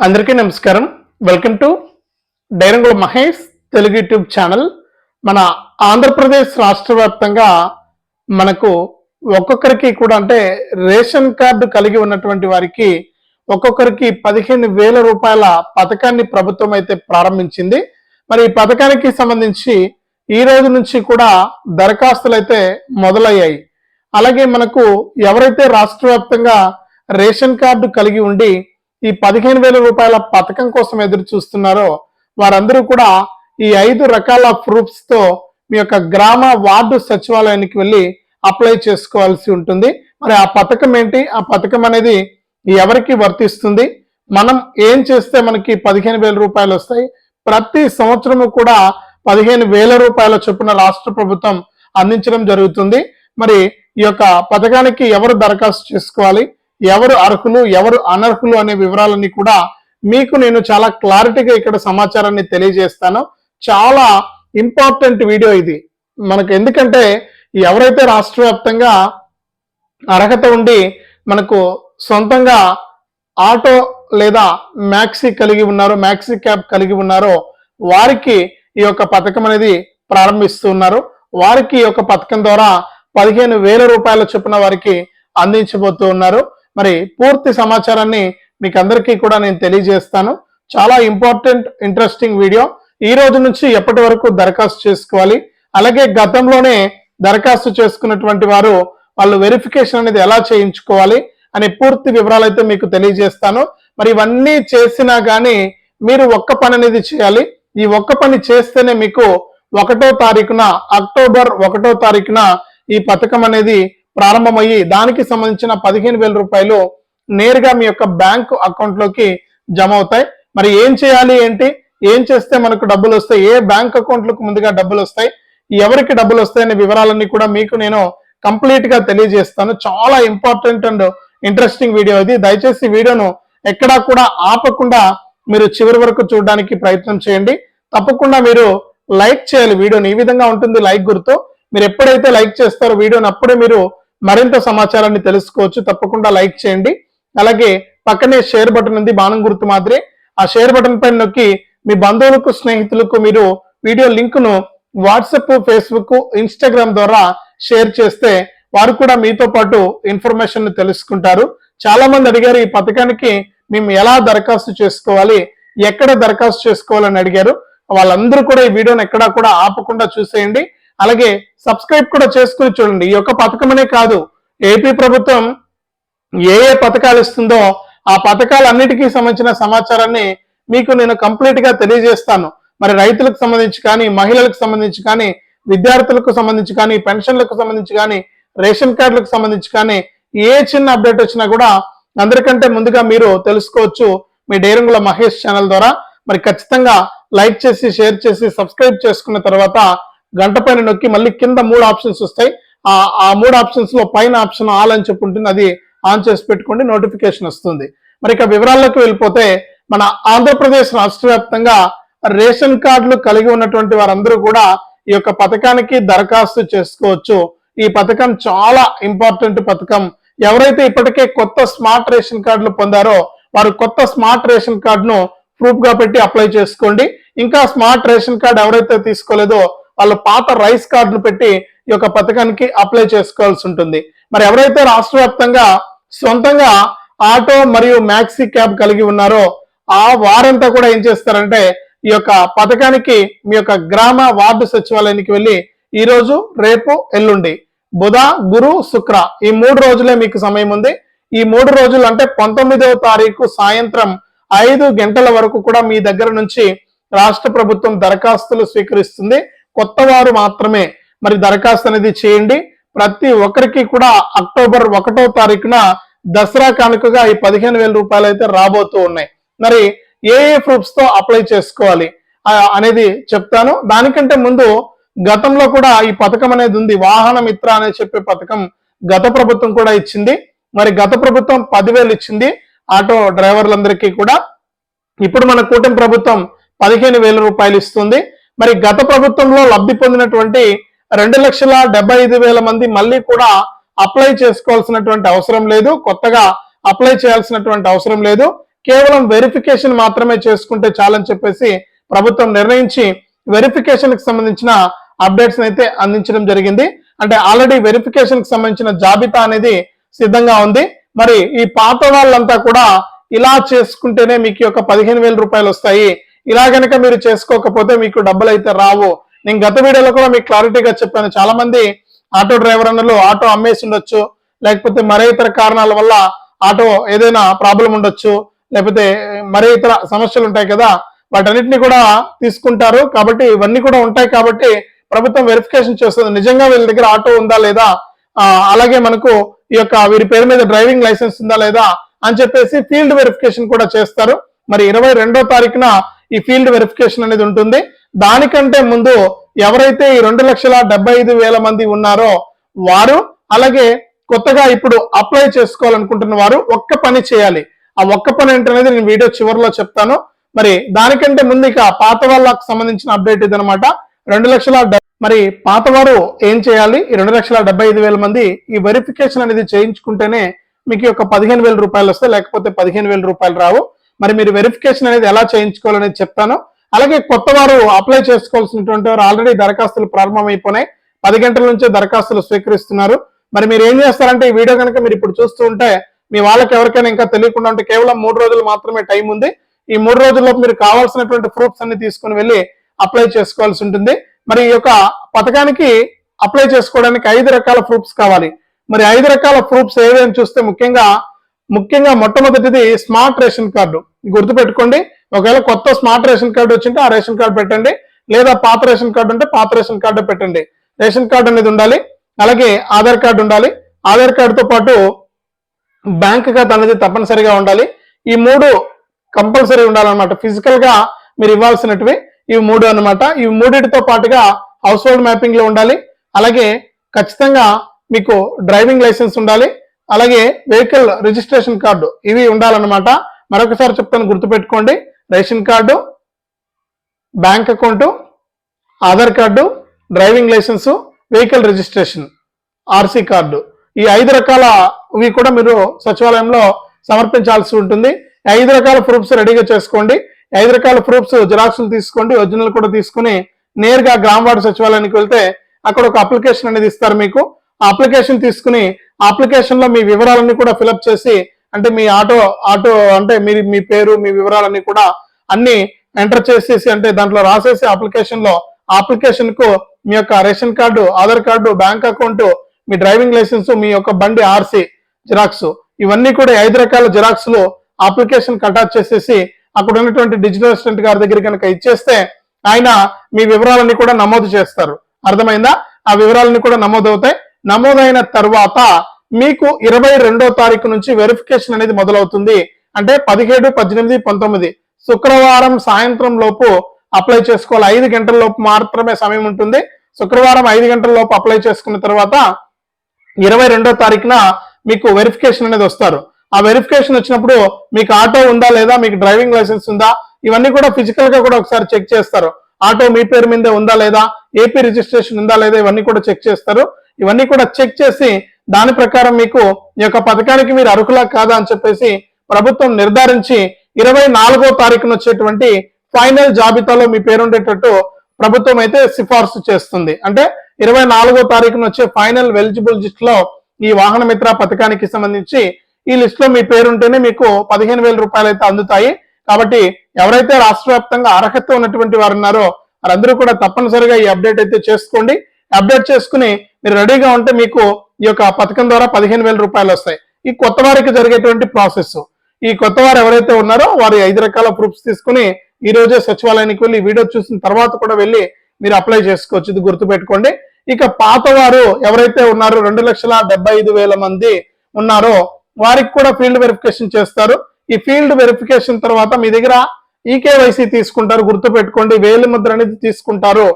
అందరికీ నమస్కారం. Welcome to Dairangula Mahesh Telugu YouTube channel మన ఆంధ్రప్రదేశ్ రాష్ట్ర వ్యాప్తంగా మనకు ఒక్కొక్కరికి కూడా అంటే రేషన్ కార్డు కలిగి ఉన్నటువంటి వారికి ఒక్కొక్కరికి పదిహేను వేల రూపాయల పథకాన్ని ప్రభుత్వం అయితే ప్రారంభించింది. మరి ఈ పథకానికి సంబంధించి ఈ రోజు నుంచి కూడా దరఖాస్తులు అయితే మొదలయ్యాయి. అలాగే మనకు ఎవరైతే రాష్ట్ర వ్యాప్తంగా రేషన్ కార్డు కలిగి ఉండి ఈ పదిహేను వేల రూపాయల పథకం కోసం ఎదురు చూస్తున్నారో వారందరూ కూడా ఈ ఐదు రకాల ప్రూఫ్స్తో మీ యొక్క గ్రామ వార్డు సచివాలయానికి వెళ్ళి అప్లై చేసుకోవాల్సి ఉంటుంది. మరి ఆ పథకం ఏంటి? ఆ పథకం అనేది ఎవరికి వర్తిస్తుంది? మనం ఏం చేస్తే మనకి పదిహేను వేల రూపాయలు వస్తాయి? ప్రతి సంవత్సరము కూడా పదిహేను వేల రూపాయల చొప్పున రాష్ట్ర ప్రభుత్వం అందించడం జరుగుతుంది. మరి ఈ యొక్క పథకానికి ఎవరు దరఖాస్తు చేసుకోవాలి? ఎవరు అర్హులు ఎవరు అనర్హులు అనే వివరాలన్నీ కూడా మీకు నేను చాలా క్లారిటీగా ఇక్కడ సమాచారాన్ని తెలియజేస్తాను. చాలా ఇంపార్టెంట్ వీడియో ఇది. మనకు ఎందుకంటే ఎవరైతే రాష్ట్ర వ్యాప్తంగా అర్హత ఉండి మనకు సొంతంగా ఆటో లేదా మ్యాక్సీ కలిగి ఉన్నారో మ్యాక్సీ క్యాబ్ కలిగి ఉన్నారో వారికి ఈ యొక్క పథకం అనేది ప్రారంభిస్తూ ఉన్నారు. వారికి ఈ యొక్క పథకం ద్వారా పదిహేను వేల రూపాయల చొప్పున వారికి అందించబోతూ ఉన్నారు. మరి పూర్తి సమాచారాన్ని మీకు అందరికీ కూడా నేను తెలియజేస్తాను. చాలా ఇంపార్టెంట్ ఇంట్రెస్టింగ్ వీడియో. ఈ రోజు నుంచి ఎప్పటి వరకు దరఖాస్తు చేసుకోవాలి? అలాగే గతంలోనే దరఖాస్తు చేసుకున్నటువంటి వారు వాళ్ళు వెరిఫికేషన్ అనేది ఎలా చేయించుకోవాలి అనే పూర్తి వివరాలు అయితే మీకు తెలియజేస్తాను. మరి ఇవన్నీ చేసినా కానీ మీరు ఒక్క పని అనేది చేయాలి. ఈ ఒక్క పని చేస్తేనే మీకు ఒకటో తారీఖున అక్టోబర్ ఒకటో తారీఖున ఈ పథకం అనేది ప్రారంభమయ్యి దానికి సంబంధించిన పదిహేను వేల రూపాయలు నేరుగా మీ యొక్క బ్యాంకు అకౌంట్లోకి జమ అవుతాయి. మరి ఏం చేయాలి ఏంటి? ఏం చేస్తే మనకు డబ్బులు వస్తాయి? ఏ బ్యాంక్ అకౌంట్లకు ముందుగా డబ్బులు వస్తాయి? ఎవరికి డబ్బులు వస్తాయనే వివరాలన్నీ కూడా మీకు నేను కంప్లీట్గా తెలియజేస్తాను. చాలా ఇంపార్టెంట్ అండ్ ఇంట్రెస్టింగ్ వీడియో ఇది. దయచేసి వీడియోను ఎక్కడా కూడా ఆపకుండా మీరు చివరి వరకు చూడడానికి ప్రయత్నం చేయండి. తప్పకుండా మీరు లైక్ చేయాలి. వీడియోని ఈ విధంగా ఉంటుంది లైక్ గుర్తు. మీరు ఎప్పుడైతే లైక్ చేస్తారో వీడియోని అప్పుడే మీరు మరింత సమాచారాన్ని తెలుసుకోవచ్చు. తప్పకుండా లైక్ చేయండి. అలాగే పక్కనే షేర్ బటన్ ఉంది బాణం గుర్తు మాదిరి. ఆ షేర్ బటన్ పైన నొక్కి మీ బంధువులకు స్నేహితులకు మీరు వీడియో లింక్ను వాట్సప్ వాట్సాప్ ఫేస్బుక్ ఇన్స్టాగ్రామ్ ద్వారా షేర్ చేస్తే వారు కూడా మీతో పాటు ఇన్ఫర్మేషన్ తెలుసుకుంటారు. చాలా మంది అడిగారు ఈ పథకానికి మేము ఎలా దరఖాస్తు చేసుకోవాలి? ఎక్కడ దరఖాస్తు చేసుకోవాలని అడిగారు. వాళ్ళందరూ కూడా ఈ వీడియోని ఎక్కడా కూడా ఆపకుండా చూసేయండి. అలాగే సబ్స్క్రైబ్ కూడా చేసుకుని చూడండి. ఈ యొక్క పథకమనే కాదు. ఏపీ ప్రభుత్వం ఏ ఏ పథకాలు ఇస్తుందో ఆ పథకాలన్నిటికీ సంబంధించిన సమాచారాన్ని మీకు నేను కంప్లీట్గా తెలియజేస్తాను. మరి రైతులకు సంబంధించి కానీ మహిళలకు సంబంధించి కానీ విద్యార్థులకు సంబంధించి కానీ పెన్షన్లకు సంబంధించి కానీ రేషన్ కార్డులకు సంబంధించి కానీ ఏ చిన్న అప్డేట్ వచ్చినా కూడా అందరికంటే ముందుగా మీరు తెలుసుకోవచ్చు మీ డేరంగుల మహేష్ ఛానల్ ద్వారా. మరి ఖచ్చితంగా లైక్ చేసి షేర్ చేసి సబ్స్క్రైబ్ చేసుకున్న తర్వాత గంట పైన నొక్కి మళ్ళీ కింద మూడు ఆప్షన్స్ వస్తాయి. ఆ మూడు ఆప్షన్స్లో పైన ఆప్షన్ ఆల్ అని చెప్పి ఉంటుంది. అది ఆన్ చేసి పెట్టుకోండి నోటిఫికేషన్ వస్తుంది. మరి ఇక వివరాల్లోకి వెళ్ళిపోతే మన ఆంధ్రప్రదేశ్ రాష్ట్ర వ్యాప్తంగా రేషన్ కార్డులు కలిగి ఉన్నటువంటి వారందరూ కూడా ఈ యొక్క పథకానికి దరఖాస్తు చేసుకోవచ్చు. ఈ పథకం చాలా ఇంపార్టెంట్ పథకం. ఎవరైతే ఇప్పటికే కొత్త స్మార్ట్ రేషన్ కార్డులు పొందారో వారు కొత్త స్మార్ట్ రేషన్ కార్డును ప్రూఫ్గా పెట్టి అప్లై చేసుకోండి. ఇంకా స్మార్ట్ రేషన్ కార్డు ఎవరైతే తీసుకోలేదో వాళ్ళు పాత రైస్ కార్డులు పెట్టి ఈ యొక్క పథకానికి అప్లై చేసుకోవాల్సి ఉంటుంది. మరి ఎవరైతే రాష్ట్ర వ్యాప్తంగా సొంతంగా ఆటో మరియు మ్యాక్సీ క్యాబ్ కలిగి ఉన్నారో ఆ వారంతా కూడా ఏం చేస్తారంటే ఈ యొక్క పథకానికి మీ యొక్క గ్రామ వార్డు సచివాలయానికి వెళ్ళి ఈ రోజు రేపు ఎల్లుండి బుధ గురు శుక్ర ఈ మూడు రోజులే మీకు సమయం ఉంది. ఈ మూడు రోజులు అంటే పంతొమ్మిదవ తారీఖు సాయంత్రం ఐదు గంటల వరకు కూడా మీ దగ్గర నుంచి రాష్ట్ర ప్రభుత్వం దరఖాస్తులు స్వీకరిస్తుంది. కొత్త వారు మాత్రమే. మరి దరఖాస్తు అనేది చేయండి. ప్రతి ఒక్కరికి కూడా అక్టోబర్ ఒకటో తారీఖున దసరా కానుకగా ఈ పదిహేను వేల రూపాయలు అయితే రాబోతూ ఉన్నాయి. మరి ఏ ఏ ప్రూఫ్స్తో అప్లై చేసుకోవాలి అనేది చెప్తాను. దానికంటే ముందు గతంలో కూడా ఈ పథకం అనేది ఉంది. వాహన మిత్ర అనే చెప్పే పథకం గత ప్రభుత్వం కూడా ఇచ్చింది. మరి గత ప్రభుత్వం పదివేలు ఇచ్చింది ఆటో డ్రైవర్లందరికీ కూడా. ఇప్పుడు మన కూటమి ప్రభుత్వం పదిహేను వేల రూపాయలు ఇస్తుంది. మరి గత ప్రభుత్వంలో లబ్ధి పొందినటువంటి రెండు లక్షల డెబ్బై ఐదు వేల మంది మళ్ళీ కూడా అప్లై చేసుకోవాల్సినటువంటి అవసరం లేదు. కొత్తగా అప్లై చేయాల్సినటువంటి అవసరం లేదు. కేవలం వెరిఫికేషన్ మాత్రమే చేసుకుంటే చాలని చెప్పేసి ప్రభుత్వం నిర్ణయించి వెరిఫికేషన్కి సంబంధించిన అప్డేట్స్ అయితే అందించడం జరిగింది. అంటే ఆల్రెడీ వెరిఫికేషన్కి సంబంధించిన జాబితా అనేది సిద్ధంగా ఉంది. మరి ఈ పాత వాళ్ళంతా కూడా ఇలా చేసుకుంటేనే మీకు యొక్క పదిహేను వేల రూపాయలు వస్తాయి. ఇలా కనుక మీరు చేసుకోకపోతే మీకు డబ్బులు అయితే రావు. నేను గత వీడియోలో కూడా మీకు క్లారిటీగా చెప్పాను. చాలా మంది ఆటో డ్రైవర్ అన్నలు ఆటో అమ్మేసి ఉండొచ్చు. లేకపోతే మరే ఇతర కారణాల వల్ల ఆటో ఏదైనా ప్రాబ్లం ఉండొచ్చు. లేకపోతే మరే ఇతర సమస్యలు ఉంటాయి కదా వాటన్నిటిని కూడా తీసుకుంటారు. కాబట్టి ఇవన్నీ కూడా ఉంటాయి కాబట్టి ప్రభుత్వం వెరిఫికేషన్ చేస్తుంది. నిజంగా వీళ్ళ దగ్గర ఆటో ఉందా లేదా? అలాగే మనకు ఈ యొక్క వీరి పేరు మీద డ్రైవింగ్ లైసెన్స్ ఉందా లేదా అని చెప్పేసి ఫీల్డ్ వెరిఫికేషన్ కూడా చేస్తారు. మరి ఇరవై రెండో తారీఖున ఈ ఫీల్డ్ వెరిఫికేషన్ అనేది ఉంటుంది. దానికంటే ముందు ఎవరైతే ఈ రెండు లక్షల డెబ్బై ఐదు వేల మంది ఉన్నారో వారు అలాగే కొత్తగా ఇప్పుడు అప్లై చేసుకోవాలనుకుంటున్న వారు ఒక్క పని చేయాలి. ఆ ఒక్క పని ఏంటనేది నేను వీడియో చివరిలో చెప్తాను. మరి దానికంటే ముందు ఇక పాత వాళ్ళకు సంబంధించిన అప్డేట్ ఇదనమాట రెండు లక్షల మరి పాత వారు ఏం చేయాలి? ఈ రెండు లక్షల డెబ్బై ఐదు వేల మంది ఈ వెరిఫికేషన్ అనేది చేయించుకుంటేనే మీకు ఈ యొక్క పదిహేను వేల రూపాయలు వస్తాయి లేకపోతే పదిహేను వేల రూపాయలు రావు. మరి మీరు వెరిఫికేషన్ అనేది ఎలా చేయించుకోవాలనేది చెప్తాను. అలాగే కొత్త వారు అప్లై చేసుకోవాల్సినటువంటి వారు ఆల్రెడీ దరఖాస్తులు ప్రారంభమైపోయినాయి పది గంటల నుంచే దరఖాస్తులు స్వీకరిస్తున్నారు. మరి మీరు ఏం చేస్తారంటే ఈ వీడియో కనుక మీరు ఇప్పుడు చూస్తూ ఉంటే మీ వాళ్ళకి ఎవరికైనా ఇంకా తెలియకుండా ఉంటే కేవలం మూడు రోజులు మాత్రమే టైం ఉంది. ఈ మూడు రోజుల్లో మీరు కావాల్సినటువంటి ప్రూఫ్స్ అన్ని తీసుకుని వెళ్ళి అప్లై చేసుకోవాల్సి ఉంటుంది. మరి ఈ యొక్క పథకానికి అప్లై చేసుకోవడానికి ఐదు రకాల ప్రూఫ్స్ కావాలి. మరి ఐదు రకాల ప్రూఫ్స్ ఏవేని చూస్తే ముఖ్యంగా ముఖ్యంగా మొట్టమొదటిది స్మార్ట్ రేషన్ కార్డు. గుర్తుపెట్టుకోండి ఒకవేళ కొత్త స్మార్ట్ రేషన్ కార్డు వచ్చింటే ఆ రేషన్ కార్డు పెట్టండి లేదా పాత రేషన్ కార్డు ఉంటే పాత రేషన్ కార్డు పెట్టండి. రేషన్ కార్డు అనేది ఉండాలి అలాగే ఆధార్ కార్డు ఉండాలి. ఆధార్ కార్డుతో పాటు బ్యాంక్ ఖాతా అనేది తప్పనిసరిగా ఉండాలి. ఈ మూడు కంపల్సరీ ఉండాలన్నమాట. ఫిజికల్గా మీరు ఇవ్వాల్సినటివి ఇవి మూడు అన్నమాట. ఇవి మూడింటితో పాటుగా హౌస్ హోల్డ్ మ్యాపింగ్లో ఉండాలి. అలాగే ఖచ్చితంగా మీకు డ్రైవింగ్ లైసెన్స్ ఉండాలి. అలాగే వెహికల్ రిజిస్ట్రేషన్ కార్డు ఇవి ఉండాలన్నమాట. మరొకసారి చెప్తాను గుర్తుపెట్టుకోండి. Ration card bank account Aadhaar card driving licence vehicle registration RC card. ఈ ఐదు రకాల ఇవి కూడా మీరు సచివాలయంలో సమర్పించాల్సి ఉంటుంది. ఐదు రకాల ప్రూఫ్స్ రెడీగా చేసుకోండి. ఐదు రకాల ప్రూఫ్స్ జిరాక్స్లు తీసుకోండి ఒరిజినల్ కూడా తీసుకుని నేరుగా గ్రామవాడ సచివాలయానికి వెళ్తే అక్కడ ఒక అప్లికేషన్ అనేది ఇస్తారు మీకు. అప్లికేషన్ తీసుకుని అప్లికేషన్లో మీ వివరాలన్నీ కూడా ఫిలప్ చేసి అంటే మీ ఆటో ఆటో అంటే మీ మీ పేరు మీ వివరాలన్నీ కూడా అన్ని ఎంటర్ చేసేసి అంటే దాంట్లో రాసేసి అప్లికేషన్లో అప్లికేషన్కు మీ యొక్క ration card Aadhaar card bank account మీ డ్రైవింగ్ లైసెన్స్ మీ యొక్క బండి ఆర్సీ జిరాక్స్ ఇవన్నీ కూడా ఐదు రకాల జిరాక్స్లు అప్లికేషన్ అటాచ్ చేసేసి అక్కడ ఉన్నటువంటి డిజిటల్ అసిస్టెంట్ గారి దగ్గర కనుక ఇచ్చేస్తే ఆయన మీ వివరాలన్నీ కూడా నమోదు చేస్తారు. అర్థమైందా? ఆ వివరాలన్నీ కూడా నమోదు అవుతాయి నమోదైన తర్వాత మీకు ఇరవై రెండో తారీఖు నుంచి వెరిఫికేషన్ అనేది మొదలవుతుంది. అంటే పదిహేడు పద్దెనిమిది పంతొమ్మిది శుక్రవారం సాయంత్రం లోపు అప్లై చేసుకోవాలి. ఐదు గంటల లోపు మాత్రమే సమయం ఉంటుంది. శుక్రవారం ఐదు గంటల లోపు అప్లై చేసుకున్న తర్వాత ఇరవై రెండో తారీఖున మీకు వెరిఫికేషన్ అనేది వస్తారు. ఆ వెరిఫికేషన్ వచ్చినప్పుడు మీకు ఆటో ఉందా లేదా మీకు డ్రైవింగ్ లైసెన్స్ ఉందా ఇవన్నీ కూడా ఫిజికల్గా కూడా ఒకసారి చెక్ చేస్తారు. ఆటో మీ పేరు మీదే ఉందా లేదా ఏపీ రిజిస్ట్రేషన్ ఉందా లేదా ఇవన్నీ కూడా చెక్ చేస్తారు. ఇవన్నీ కూడా చెక్ చేసి దాని ప్రకారం మీకు ఈ యొక్క పథకానికి మీరు అర్హులా కాదా అని చెప్పేసి ప్రభుత్వం నిర్ధారించి ఇరవై నాలుగో తారీఖున వచ్చేటువంటి ఫైనల్ జాబితాలో మీ పేరుండేటట్టు ప్రభుత్వం అయితే సిఫార్సు చేస్తుంది. అంటే ఇరవై నాలుగో తారీఖున వచ్చే ఫైనల్ ఎలిజిబుల్ లిస్ట్లో ఈ వాహన మిత్ర పథకానికి సంబంధించి ఈ లిస్ట్లో మీ పేరు ఉంటేనే మీకు పదిహేను వేల రూపాయలు అయితే అందుతాయి. కాబట్టి ఎవరైతే రాష్ట్ర వ్యాప్తంగా అర్హత ఉన్నటువంటి వారు ఉన్నారో వారందరూ కూడా తప్పనిసరిగా ఈ అప్డేట్ అయితే చేసుకోండి. అప్డేట్ చేసుకుని మీరు రెడీగా ఉంటే మీకు ఈ యొక్క పథకం ద్వారా పదిహేను వేల రూపాయలు వస్తాయి. ఈ కొత్త వారికి జరిగేటువంటి ప్రాసెస్. ఈ కొత్త వారు ఎవరైతే ఉన్నారో వారి ఐదు రకాల ప్రూఫ్స్ తీసుకుని ఈ రోజే సచివాలయానికి వెళ్ళి వీడియో చూసిన తర్వాత కూడా వెళ్ళి మీరు అప్లై చేసుకోవచ్చు. ఇది గుర్తుపెట్టుకోండి. ఇక పాత వారు ఎవరైతే ఉన్నారో రెండు లక్షల డెబ్బై ఐదు వేల మంది ఉన్నారో వారికి కూడా ఫీల్డ్ వెరిఫికేషన్ చేస్తారు. ఈ ఫీల్డ్ వెరిఫికేషన్ తర్వాత మీ దగ్గర ఈకేవైసీ తీసుకుంటారు. గుర్తుపెట్టుకోండి. వేలు ముద్ర అనేది తీసుకుంటారు.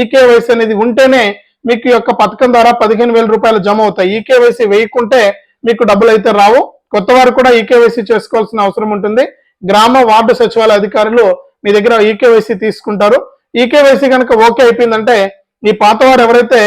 ఈకేవైసీ అనేది ఉంటేనే మీకు ఈ యొక్క పథకం ద్వారా పదిహేను వేల రూపాయలు జమ అవుతాయి. ఈకేవైసీ వేయకుంటే మీకు డబ్బులు అయితే రావు. కొత్త వారు కూడా ఈకేవైసీ చేసుకోవాల్సిన అవసరం ఉంటుంది. గ్రామ వార్డు సచివాలయ అధికారులు మీ దగ్గర ఈకేవైసీ తీసుకుంటారు. ఈకేవైసీ కనుక ఓకే అయిపోయిందంటే ఈ పాత వారు ఎవరైతే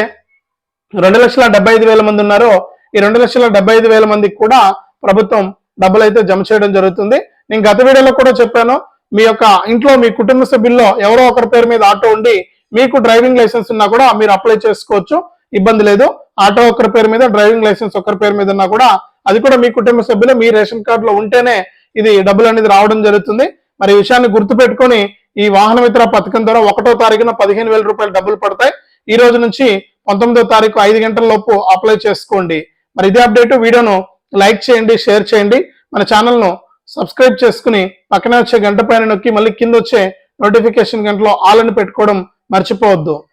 రెండు లక్షల డెబ్బై ఐదు వేల మంది ఉన్నారో ఈ రెండు లక్షల డెబ్బై ఐదు వేల మందికి కూడా ప్రభుత్వం డబ్బులు అయితే జమ చేయడం జరుగుతుంది. నేను గత వీడియోలో కూడా చెప్పాను. మీ యొక్క ఇంట్లో మీ కుటుంబ సభ్యుల్లో ఎవరో ఒకరి పేరు మీద ఆటో ఉండి మీకు డ్రైవింగ్ లైసెన్స్ ఉన్నా కూడా మీరు అప్లై చేసుకోవచ్చు. ఇబ్బంది లేదు. ఆటో ఒకరి పేరు మీద డ్రైవింగ్ లైసెన్స్ ఒకరి పేరు మీద ఉన్నా కూడా అది కూడా మీ కుటుంబ సభ్యులు మీ రేషన్ కార్డులో ఉంటేనే ఇది డబ్బులు అనేది రావడం జరుగుతుంది. మరి ఈ విషయాన్ని గుర్తుపెట్టుకొని ఈ వాహన మిత్ర పథకం ద్వారా ఒకటో తారీఖున పదిహేను వేల రూపాయలు డబ్బులు పడతాయి. ఈ రోజు నుంచి పంతొమ్మిదో తారీఖు ఐదు గంటల లోపు అప్లై చేసుకోండి. మరి ఇదే అప్డేట్. వీడియోను లైక్ చేయండి షేర్ చేయండి. మన ఛానల్ను సబ్స్క్రైబ్ చేసుకుని పక్కనే వచ్చే గంట పైన నొక్కి మళ్ళీ కింద వచ్చే నోటిఫికేషన్ గంటలో ఆల్ అని పెట్టుకోవడం మర్చిపోవద్దు